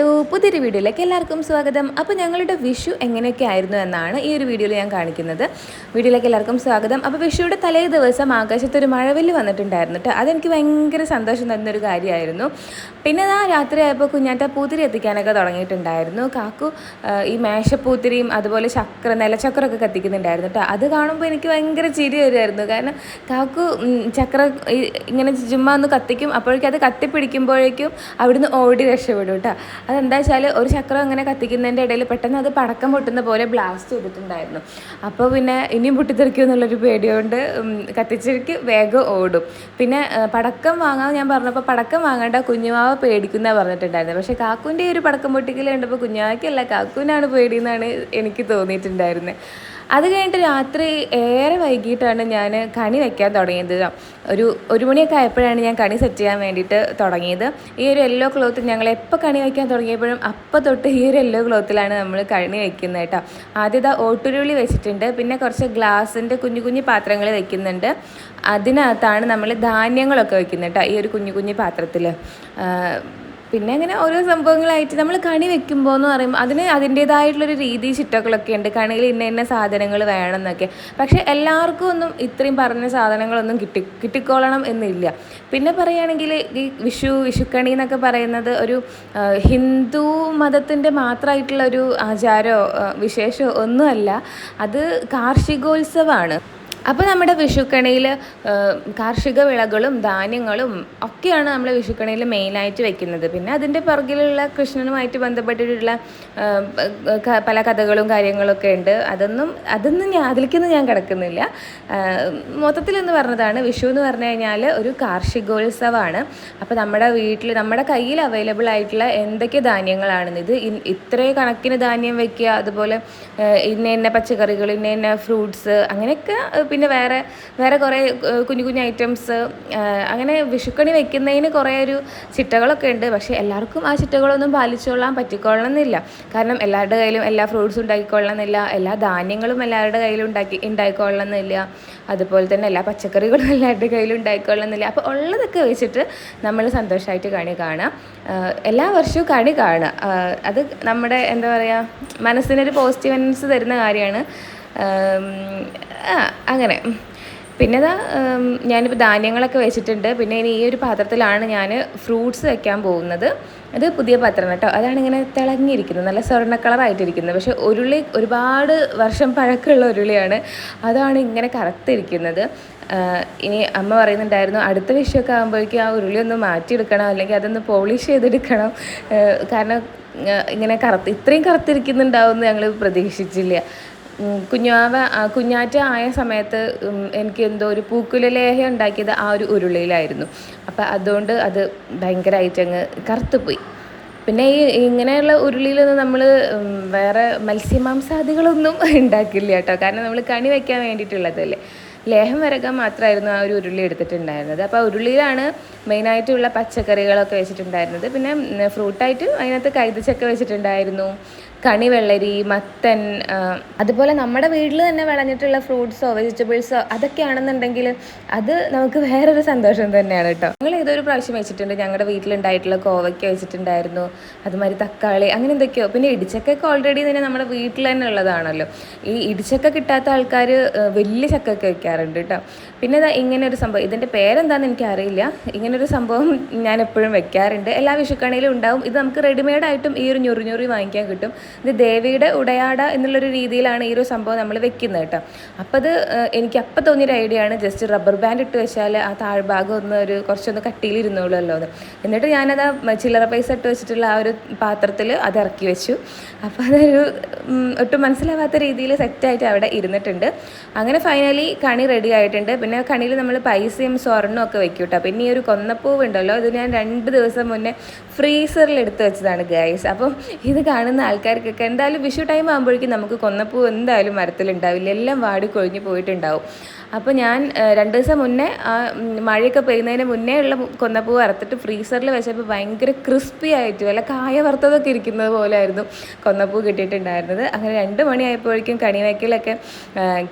Hello പുതിയൊരു വീഡിയോയിലേക്ക് എല്ലാവർക്കും സ്വാഗതം. അപ്പോൾ ഞങ്ങളുടെ വിഷു എങ്ങനെയൊക്കെ ആയിരുന്നു എന്നാണ് ഈ ഒരു വീഡിയോയിൽ ഞാൻ കാണിക്കുന്നത്. വീഡിയോയിലേക്ക് എല്ലാവർക്കും സ്വാഗതം. അപ്പോൾ വിഷുയുടെ തലേ ദിവസം ആകാശത്തൊരു മഴവിൽ വന്നിട്ടുണ്ടായിരുന്നു കേട്ടോ. അതെനിക്ക് ഭയങ്കര സന്തോഷം തരുന്നൊരു കാര്യമായിരുന്നു. പിന്നെ ആ രാത്രി ആയപ്പോൾ കുഞ്ഞാറ്റ പൂത്തിരി എത്തിക്കാനൊക്കെ തുടങ്ങിയിട്ടുണ്ടായിരുന്നു. കാക്കു ഈ മേശപ്പൂത്തിരിയും അതുപോലെ ചക്ര നിലച്ചക്രമൊക്കെ കത്തിക്കുന്നുണ്ടായിരുന്നു കേട്ടോ. അത് കാണുമ്പോൾ എനിക്ക് ഭയങ്കര ചിരി വരുമായിരുന്നു. കാരണം കാക്കു ചക്ര ഇങ്ങനെ ചുമ്മാ ഒന്ന് കത്തിക്കും. അപ്പോഴേക്കും അത് കത്തിപ്പിടിക്കുമ്പോഴേക്കും അവിടുന്ന് ഓടി രക്ഷപ്പെടും കേട്ടോ. അതെന്താ വെച്ചാൽ ഒരു ചക്രം അങ്ങനെ കത്തിക്കുന്നതിന്റെ ഇടയിൽ പെട്ടെന്ന് അത് പടക്കം പൊട്ടുന്ന പോലെ ബ്ലാസ്റ്റ് ചെയ്തിട്ടുണ്ടായിരുന്നു. അപ്പോൾ പിന്നെ ഇനിയും പൊട്ടിത്തെറിക്കും എന്നുള്ളൊരു പേടിയോണ്ട് കത്തിച്ചിരിക്ക് വേഗം ഓടും. പിന്നെ പടക്കം വാങ്ങാൻ ഞാൻ പറഞ്ഞപ്പോൾ പടക്കം വാങ്ങേണ്ട കുഞ്ഞുമാവ പേടിക്കുന്ന പറഞ്ഞിട്ടുണ്ടായിരുന്നു പക്ഷേ കാക്കുവിന്റെ ഒരു പടക്കം പൊട്ടിക്കൽ കണ്ടപ്പോൾ കുഞ്ഞാവയ്ക്കല്ല കാക്കുവിനാണ് പേടിയെന്നാണ് എനിക്ക് തോന്നിയിട്ടുണ്ടായിരുന്നത് അത് കഴിഞ്ഞിട്ട് രാത്രി ഏറെ വൈകിട്ടാണ് ഞാൻ കണി വയ്ക്കാൻ തുടങ്ങിയത്. ഒരു ഒരു മണിയൊക്കെ ആയപ്പോഴാണ് ഞാൻ കണി സെറ്റ് ചെയ്യാൻ വേണ്ടിയിട്ട് തുടങ്ങിയത്. ഈ ഒരു യെല്ലോ ക്ലോത്ത് ഞങ്ങൾ എപ്പോൾ കണി വയ്ക്കാൻ തുടങ്ങിയപ്പോഴും അപ്പം തൊട്ട് ഈ ഒരു യെല്ലോ ക്ലോത്തിലാണ് നമ്മൾ കണി വയ്ക്കുന്നത് കേട്ടോ. ആദ്യം ഇതാ ഓട്ടുരുളി വെച്ചിട്ടുണ്ട്. പിന്നെ കുറച്ച് ഗ്ലാസിന്റെ കുഞ്ഞു കുഞ്ഞു പാത്രങ്ങൾ വെക്കുന്നുണ്ട്. അതിനകത്താണ് നമ്മൾ ധാന്യങ്ങളൊക്കെ വെക്കുന്നത് കേട്ടോ ഈ ഒരു കുഞ്ഞു കുഞ്ഞു പാത്രത്തിൽ പിന്നെ അങ്ങനെ ഓരോ സംഭവങ്ങളായിട്ട് നമ്മൾ കണി വെക്കുമ്പോൾ എന്ന് പറയുമ്പോൾ അതിന് അതിന്റേതായിട്ടുള്ളൊരു രീതി ചിട്ടകളൊക്കെ ഉണ്ട്. കണിയിൽ ഇന്ന ഇന്ന സാധനങ്ങൾ വേണം എന്നൊക്കെ പക്ഷേ എല്ലാവർക്കും ഒന്നും ഇത്രയും പറഞ്ഞ സാധനങ്ങളൊന്നും കിട്ടി കിട്ടിക്കോളണം എന്നില്ല. പിന്നെ പറയുകയാണെങ്കിൽ ഈ വിഷു വിഷുക്കണി എന്നൊക്കെ പറയുന്നത് ഒരു ഹിന്ദു മതത്തിന്റെ മാത്രമായിട്ടുള്ള ഒരു ആചാരമോ വിശേഷമോ ഒന്നുമല്ല. അത് കാർഷികോത്സവമാണ്. അപ്പോൾ നമ്മുടെ വിഷുക്കണിയിൽ കാർഷിക വിളകളും ധാന്യങ്ങളും ഒക്കെയാണ് നമ്മൾ വിഷുക്കണിയിൽ മെയിനായിട്ട് വെക്കുന്നത്. പിന്നെ അതിന്റെ പുറകിലുള്ള കൃഷ്ണനുമായിട്ട് ബന്ധപ്പെട്ടിട്ടുള്ള പല കഥകളും കാര്യങ്ങളൊക്കെ ഉണ്ട്. അതൊന്നും അതൊന്നും ഞാൻ അതിലേക്കൊന്നും ഞാൻ കിടക്കുന്നില്ല. മൊത്തത്തിലെന്ന് പറഞ്ഞതാണ് വിഷു എന്ന് പറഞ്ഞു കഴിഞ്ഞാൽ ഒരു കാർഷികോത്സവമാണ്. അപ്പോൾ നമ്മുടെ വീട്ടിൽ നമ്മുടെ കയ്യിൽ അവൈലബിൾ ആയിട്ടുള്ള എന്തൊക്കെ ധാന്യങ്ങളാണെന്ന് ഇത്? ഇത്രയും കണക്കിന് ധാന്യം വെക്കുക അതുപോലെ ഇന്ന ഇന്ന പച്ചക്കറികൾ ഇന്ന ഇന്ന ഫ്രൂട്ട്സ് അങ്ങനെയൊക്കെ പിന്നെ വേറെ വേറെ കുറേ കുഞ്ഞു കുഞ്ഞു ഐറ്റംസ് അങ്ങനെ വിഷുക്കണി വെക്കുന്നതിന് കുറേ ഒരു ചിട്ടകളൊക്കെ ഉണ്ട്. പക്ഷേ എല്ലാവർക്കും ആ ചിട്ടകളൊന്നും പാലിച്ചുകൊള്ളാൻ പറ്റിക്കൊള്ളണമെന്നില്ല. കാരണം എല്ലാവരുടെ കയ്യിലും എല്ലാ ഫ്രൂട്ട്സും ഉണ്ടാക്കിക്കൊള്ളണമെന്നില്ല. എല്ലാ ധാന്യങ്ങളും എല്ലാവരുടെ കയ്യിലും ഉണ്ടാക്കി ഉണ്ടായിക്കൊള്ളണമെന്നില്ല. അതുപോലെ തന്നെ എല്ലാ പച്ചക്കറികളും എല്ലാവരുടെ കയ്യിലും ഉണ്ടായിക്കൊള്ളണമെന്നില്ല. അപ്പോൾ ഉള്ളതൊക്കെ വെച്ചിട്ട് നമ്മൾ സന്തോഷമായിട്ട് കണി കാണാം എല്ലാ വർഷവും കണി കാണുക. അത് നമ്മുടെ എന്താ പറയുക മനസ്സിനൊരു പോസിറ്റീവ് എനർജി തരുന്ന കാര്യമാണ്. ആം, അങ്ങനെ. പിന്നെ ഇതാ ഞാനിപ്പോൾ ധാന്യങ്ങളൊക്കെ വെച്ചിട്ടുണ്ട്. പിന്നെ ഇനി ഈ ഒരു പാത്രത്തിലാണ് ഞാൻ ഫ്രൂട്ട്സ് വെക്കാൻ പോകുന്നത്. അത് പുതിയ പാത്രം കേട്ടോ. അതാണ് ഇങ്ങനെ തിളങ്ങിയിരിക്കുന്നത്. നല്ല സ്വർണ കളറായിട്ടിരിക്കുന്നത് പക്ഷേ ഉരുളി ഒരുപാട് വർഷം പഴക്കമുള്ള ഉരുളിയാണ്. അതാണ് ഇങ്ങനെ കറുത്തിരിക്കുന്നത്. ഇനി അമ്മ പറയുന്നുണ്ടായിരുന്നു അടുത്ത വിഷയമൊക്കെ ആകുമ്പോഴേക്കും ആ ഉരുളി ഒന്ന് മാറ്റിയെടുക്കണം. അല്ലെങ്കിൽ അതൊന്ന് പോളിഷ് ചെയ്തെടുക്കണം. കാരണം ഇങ്ങനെ കറുത്ത് ഇത്രയും കറുത്തിരിക്കുന്നുണ്ടാവുമെന്ന് ഞങ്ങൾ പ്രതീക്ഷിച്ചില്ല. കുഞ്ഞാവ കുഞ്ഞാറ്റ ആയ സമയത്ത് എനിക്ക് എന്തോ ഒരു പൂക്കുല ഉണ്ടാക്കിയത് ആ ഒരു ഉരുളിയിലായിരുന്നു അപ്പം അതുകൊണ്ട് അത് ഭയങ്കരമായിട്ട് അങ്ങ് കറുത്തുപോയി. പിന്നെ ഈ ഇങ്ങനെയുള്ള ഉരുളിയിലൊന്നും നമ്മൾ വേറെ മത്സ്യമാംസാദികളൊന്നും ഉണ്ടാക്കില്ല കേട്ടോ. കാരണം നമ്മൾ കണി വയ്ക്കാൻ വേണ്ടിയിട്ടുള്ളതല്ലേ. ലേഹം വരകാൻ മാത്രമായിരുന്നു ആ ഒരു ഉരുളി എടുത്തിട്ടുണ്ടായിരുന്നത്. അപ്പോൾ ഉരുളിയിലാണ് മെയിനായിട്ടുള്ള പച്ചക്കറികളൊക്കെ വെച്ചിട്ടുണ്ടായിരുന്നത്. പിന്നെ ഫ്രൂട്ടായിട്ട് അതിനകത്ത് കൈതച്ചക്ക വെച്ചിട്ടുണ്ടായിരുന്നു. കണി വെള്ളരി മത്തൻ അതുപോലെ നമ്മുടെ വീട്ടിൽ തന്നെ വിളഞ്ഞിട്ടുള്ള ഫ്രൂട്ട്സോ വെജിറ്റബിൾസോ അതൊക്കെയാണെന്നുണ്ടെങ്കിൽ അത് നമുക്ക് വേറൊരു സന്തോഷം തന്നെയാണ് കേട്ടോ. ഞങ്ങൾ ഏതൊരു പ്രാവശ്യം വെച്ചിട്ടുണ്ട്? ഞങ്ങളുടെ വീട്ടിലുണ്ടായിട്ടുള്ള കോവയ്ക്ക വെച്ചിട്ടുണ്ടായിരുന്നു. അതുമാതിരി തക്കാളി അങ്ങനെ എന്തൊക്കെയോ. പിന്നെ ഇടിച്ചക്കൊക്കെ ഓൾറെഡി തന്നെ നമ്മുടെ വീട്ടിൽ തന്നെ ഉള്ളതാണല്ലോ. ഈ ഇടിച്ചക്ക കിട്ടാത്ത ആൾക്കാർ വലിയ ചക്കൊക്കെ വെക്കാറുണ്ട് കേട്ടോ. പിന്നെ ഇങ്ങനെ ഒരു സംഭവം. ഇതിന്റെ പേരെന്താണെന്ന് എനിക്കറിയില്ല. ഇങ്ങനൊരു സംഭവം ഞാൻ എപ്പോഴും വെക്കാറുണ്ട്. എല്ലാ വിഷുക്കണിയിലും ഉണ്ടാവും. ഇത് നമുക്ക് റെഡിമെയ്ഡായിട്ടും ഈ ഒരു ഞൊറി ഞൊറി വാങ്ങിക്കാൻ കിട്ടും. ഇത് ദേവിയുടെ ഉടയാട എന്നുള്ളൊരു രീതിയിലാണ് ഈ ഒരു സംഭവം നമ്മൾ വെക്കുന്നത് കേട്ടോ. അപ്പോൾ അത് എനിക്ക് അപ്പം തോന്നിയൊരു ഐഡിയ ആണ് ജസ്റ്റ് റബ്ബർ ബാൻഡ് ഇട്ട് വെച്ചാൽ ആ താഴ്ഭാഗം ഒന്ന് ഒരു കുറച്ചൊന്ന് കട്ടിയിലിരുന്നോളുമല്ലോ എന്ന് എന്നിട്ട് ഞാനത് ചില്ലറ പൈസ ഇട്ട് വെച്ചിട്ടുള്ള ആ ഒരു പാത്രത്തിൽ അത് ഇറക്കി വെച്ചു. അപ്പോൾ അതൊരു ഒട്ടും മനസ്സിലാവാത്ത രീതിയിൽ സെറ്റായിട്ട് അവിടെ ഇരുന്നിട്ടുണ്ട്. അങ്ങനെ ഫൈനലി കണി റെഡി ആയിട്ടുണ്ട്. പിന്നെ കണിയിൽ നമ്മൾ പൈസയും സ്വർണവും ഒക്കെ വെക്കും കേട്ടോ. പിന്നെ ഈ ഒരു കൊന്നപ്പൂവ് ഉണ്ടല്ലോ ഇത് ഞാൻ രണ്ട് ദിവസം മുന്നേ ഫ്രീസറിൽ എടുത്ത് വെച്ചതാണ് ഗൈസ് അപ്പം ഇത് കാണുന്ന ആൾക്കാർ ആൾക്കാർക്കൊക്കെ എന്തായാലും വിഷു ടൈം ആകുമ്പോഴേക്കും നമുക്ക് കൊന്നപ്പൂ എന്തായാലും മരത്തിലുണ്ടാവില്ല എല്ലാം വാടി കൊഴിഞ്ഞ് പോയിട്ടുണ്ടാവും. അപ്പോൾ ഞാൻ രണ്ട് ദിവസം മുന്നേ ആ മഴയൊക്കെ പെയ്യുന്നതിന് മുന്നേ ഉള്ള കൊന്നപ്പൂ വറുത്തിട്ട് ഫ്രീസറിൽ വെച്ചപ്പോൾ ഭയങ്കര ക്രിസ്പി ആയിട്ട് വല്ല കായ വറുത്തതൊക്കെ ഇരിക്കുന്നത് പോലെയായിരുന്നു കൊന്നപ്പൂ കിട്ടിയിട്ടുണ്ടായിരുന്നത്. അങ്ങനെ രണ്ട് മണിയായപ്പോഴേക്കും കണിവയ്ക്കലൊക്കെ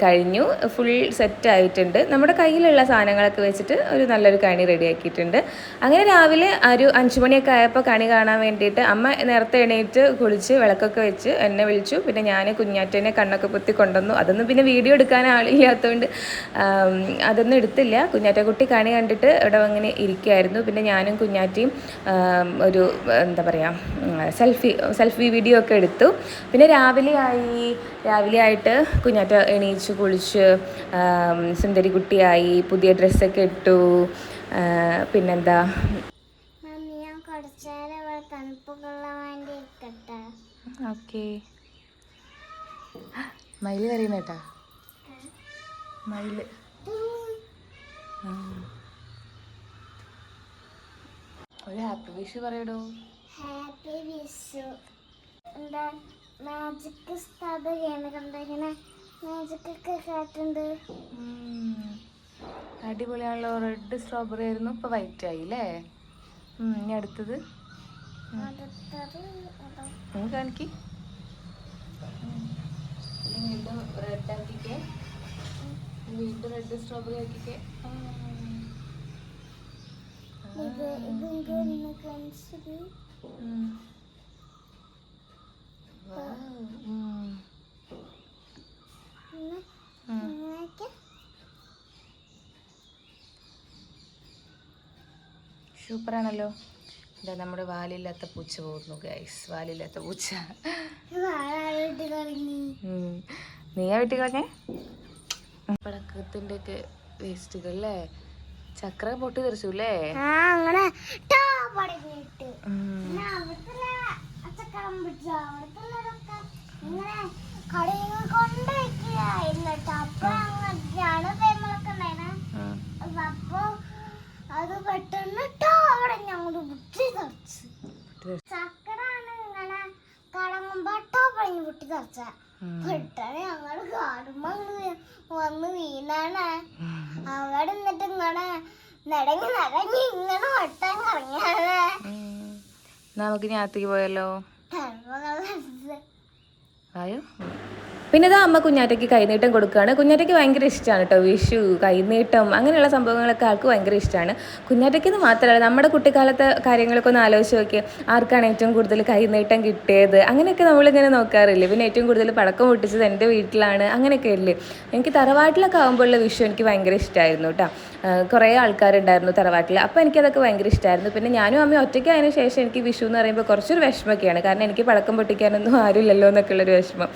കഴിഞ്ഞു. ഫുൾ സെറ്റ് ആയിട്ടുണ്ട്. നമ്മുടെ കയ്യിലുള്ള സാധനങ്ങളൊക്കെ വെച്ചിട്ട് ഒരു നല്ലൊരു കണി റെഡിയാക്കിയിട്ടുണ്ട്. അങ്ങനെ രാവിലെ ഒരു അഞ്ചു മണിയൊക്കെ ആയപ്പോൾ കണി കാണാൻ വേണ്ടിയിട്ട് അമ്മ നേരത്തെ എണീറ്റ് കുളിച്ച് വിളക്കൊക്കെ വെച്ച് എന്നെ വിളിച്ചു. പിന്നെ ഞാൻ കുഞ്ഞാറ്റേനെ കണ്ണൊക്കെ പൊത്തി കൊണ്ടുവന്നു. അതൊന്നും പിന്നെ വീഡിയോ എടുക്കാൻ ആളില്ലാത്തതുകൊണ്ട് അതൊന്നും എടുത്തില്ല. കുഞ്ഞാറ്റക്കുട്ടി കണി കണ്ടിട്ട് ഇവിടെ അങ്ങനെ ഇരിക്കുമായിരുന്നു പിന്നെ ഞാനും കുഞ്ഞാറ്റയും ഒരു എന്താ പറയുക സെൽഫി സെൽഫി വീഡിയോ ഒക്കെ എടുത്തു. പിന്നെ രാവിലെ ആയി രാവിലെ ആയിട്ട് കുഞ്ഞാറ്റ എണീച്ച് കുളിച്ച് സുന്ദരി കുട്ടിയായി പുതിയ ഡ്രസ്സൊക്കെ ഇട്ടു. പിന്നെന്താ? കുറച്ചേരം ഇവിടെ തണുപ്പ് കൊള്ളാൻ വേണ്ടി ഇരിക്കട്ടെ. ഓക്കെ. മയിൽ കറിയുന്നേട്ടാ മയിൽ ഒരു ഹാപ്പി വിഷ് പറയടോ. ഹാപ്പി വിഷു. എന്താ മാജിക് സ്ഥാപകയാണ് കണ്ടോ ഇങ്ങനെ? മാജിക് ഒക്കെ കേട്ടുണ്ട് അടിപൊളിയാണല്ലോ. റെഡ് സ്ട്രോബെറി ആയിരുന്നു. ഇപ്പൊ വൈറ്റ് ആയി അല്ലേ ഉം, ഇനി അടുത്തത്. കാണിക്ക്. ഇനി വീണ്ടും റെഡ് ആക്കിക്കേ. ഇനി വീണ്ടും റെഡ് സ്ട്രോബെറി ആക്കിക്കേ. ആ. ഇത് സൂപ്പറാണല്ലോ. എന്താ നമ്മുടെ വാലില്ലാത്ത പൂച്ച പോകുന്നു ഗൈസ് വാലില്ലാത്ത പൂച്ച. നീയാ വെട്ടി കളഞ്ഞേ പടക്കത്തിന്റെ ഒക്കെ വേസ്റ്റുകൾ അല്ലേ? ചക്ര പൊട്ടി തെറിച്ചു അല്ലേ? അങ്ങനെ ടാ പടങ്ങിട്ട് ഉം. പിന്നെ അവിടുത്തെ അച്ചക്കളം പിടിച്ച അവിടുത്തെ ഇങ്ങനെ കടയിൽ നിന്ന് കൊണ്ടുവയ്ക്കുക എന്നിട്ട് അപ്പൊ അങ്ങനെയാണ് പേമളൊക്കെ ഉണ്ടായിരുന്നെ. ഉം. അപ്പൊ അത് പെട്ടെന്ന് ട്ടോ അവിടെ ഞങ്ങൾ പൊട്ടി തെറിച്ച് ചക്കടാണ് ഇങ്ങനെ കടങ്ങുമ്പോ ട്ടോ പഴഞ്ഞ് പൊട്ടി തെറിച്ച ഉം. പെട്ടെന്ന് ഞങ്ങൾ കാണുമ്പോ വന്ന് വീണാണ്. അവിടെ നിന്നിട്ട് ഇങ്ങനെ നടങ്ങി നടങ്ങി ഇങ്ങനെ വട്ടം കറങ്ങിയാണ്. നമുക്ക് ഞാത്തേക്ക് പോയല്ലോ ആയോ? പിന്നെ ഇത് അമ്മ കുഞ്ഞാറ്റയ്ക്ക് കൈനീട്ടം കൊടുക്കുകയാണ് കുഞ്ഞാറ്റയ്ക്ക് ഭയങ്കര ഇഷ്ടമാണ് കേട്ടോ വിഷു കൈനീട്ടം അങ്ങനെയുള്ള സംഭവങ്ങളൊക്കെ ആൾക്ക് ഭയങ്കര ഇഷ്ടമാണ് കുഞ്ഞാറ്റയ്ക്ക് എന്ന് മാത്രമല്ല നമ്മുടെ കുട്ടിക്കാലത്തെ കാര്യങ്ങളൊക്കെ ഒന്ന് ആലോചിച്ച് നോക്കിയാൽ ആർക്കാണ് ഏറ്റവും കൂടുതൽ കൈനീട്ടം കിട്ടിയത്? അങ്ങനെയൊക്കെ നമ്മളിങ്ങനെ നോക്കാറില്ലേ? പിന്നെ ഏറ്റവും കൂടുതൽ പടക്കം പൊട്ടിച്ചത് എന്റെ വീട്ടിലാണ് അങ്ങനെയൊക്കെ ഇല്ലേ? എനിക്ക് തറവാട്ടിലൊക്കെ ആകുമ്പോഴുള്ള വിഷു എനിക്ക് ഭയങ്കര ഇഷ്ടമായിരുന്നു കേട്ടോ കുറേ ആൾക്കാരുണ്ടായിരുന്നു തറവാട്ടിൽ അപ്പോൾ എനിക്കതൊക്കെ ഭയങ്കര ഇഷ്ടമായിരുന്നു പിന്നെ ഞാനും അമ്മയും ഒറ്റയ്ക്ക് അതിന് ശേഷം എനിക്ക് വിഷു എന്ന് പറയുമ്പോൾ കുറച്ചൊരു വിഷമമൊക്കെയാണ് കാരണം എനിക്ക് പടക്കം പൊട്ടിക്കാനൊന്നും ആരുമില്ലല്ലോ എന്നൊക്കെയുള്ളൊരു വിഷമം.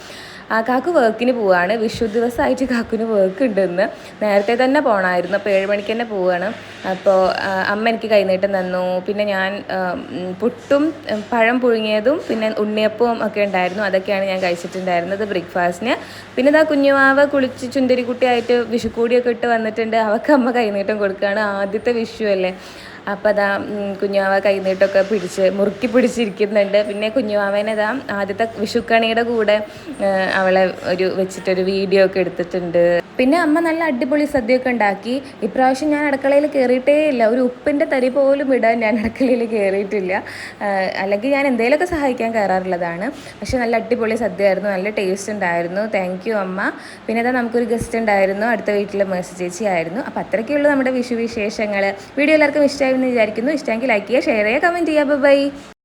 ആ കാക്കു വർക്കിന് പോവാണ്. വിഷു ദിവസമായിട്ട് കാക്കുവിന് വർക്ക് ഉണ്ടെന്ന് നേരത്തെ തന്നെ പോകണമായിരുന്നു അപ്പോൾ ഏഴ് മണിക്ക് തന്നെ പോവുകയാണ് അപ്പോൾ അമ്മ എനിക്ക് കൈനീട്ടം തന്നു. പിന്നെ ഞാൻ പുട്ടും പഴം പുഴുങ്ങിയതും പിന്നെ ഉണ്ണിയപ്പവും ഒക്കെ ഉണ്ടായിരുന്നു. അതൊക്കെയാണ് ഞാൻ കഴിച്ചിട്ടുണ്ടായിരുന്നത് ബ്രേക്ക്ഫാസ്റ്റിന്. പിന്നെ ഇതാ കുഞ്ഞുമാവ കുളിച്ച് ചുന്ദരിക്കുട്ടിയായിട്ട് വിഷുക്കൂടിയൊക്കെ ഇട്ട് വന്നിട്ടുണ്ട്. അവൾക്ക് അമ്മ കൈനീട്ടം കൊടുക്കുകയാണ് ആദ്യത്തെ വിഷു അല്ലേ? അപ്പോൾ അതാ കുഞ്ഞുവാവ കുഞ്ഞുമാവ കൈനീട്ടമൊക്കെ പിടിച്ച് മുറുക്കി പിടിച്ചിരിക്കുന്നുണ്ട്. പിന്നെ കുഞ്ഞുമാവേനെ ഇതാ ആദ്യത്തെ വിഷുക്കണിയുടെ കൂടെ അവളെ ഒരു വെച്ചിട്ടൊരു വീഡിയോ ഒക്കെ എടുത്തിട്ടുണ്ട്. പിന്നെ അമ്മ നല്ല അടിപൊളി സദ്യയൊക്കെ ഉണ്ടാക്കി. ഇപ്രാവശ്യം ഞാൻ അടുക്കളയിൽ കയറിയിട്ടേ ഇല്ല. ഒരു ഉപ്പിന്റെ തരി പോലും ഇടാൻ ഞാൻ അടുക്കളയിൽ കയറിയിട്ടില്ല അല്ലെങ്കിൽ ഞാൻ എന്തെങ്കിലുമൊക്കെ സഹായിക്കാൻ കയറാറുള്ളതാണ്. പക്ഷെ നല്ല അടിപൊളി സദ്യയായിരുന്നു. നല്ല ടേസ്റ്റ് ഉണ്ടായിരുന്നു. താങ്ക് യു അമ്മ. പിന്നെ അതാ നമുക്കൊരു ഗസ്റ്റ് ഉണ്ടായിരുന്നു. അടുത്ത വീട്ടിലെ മേഴ്സി ചേച്ചി ആയിരുന്നു അപ്പോൾ അത്രയ്ക്കുള്ളൂ നമ്മുടെ വിഷു വിശേഷങ്ങൾ വീഡിയോ എല്ലാവർക്കും ഇഷ്ടമായി എന്ന് വിചാരിക്കുന്നു. ഇഷ്ടമെങ്കിൽ ലൈക്ക് ചെയ്യുക ഷെയർ ചെയ്യുക കമന്റ് ചെയ്യുക. ബൈ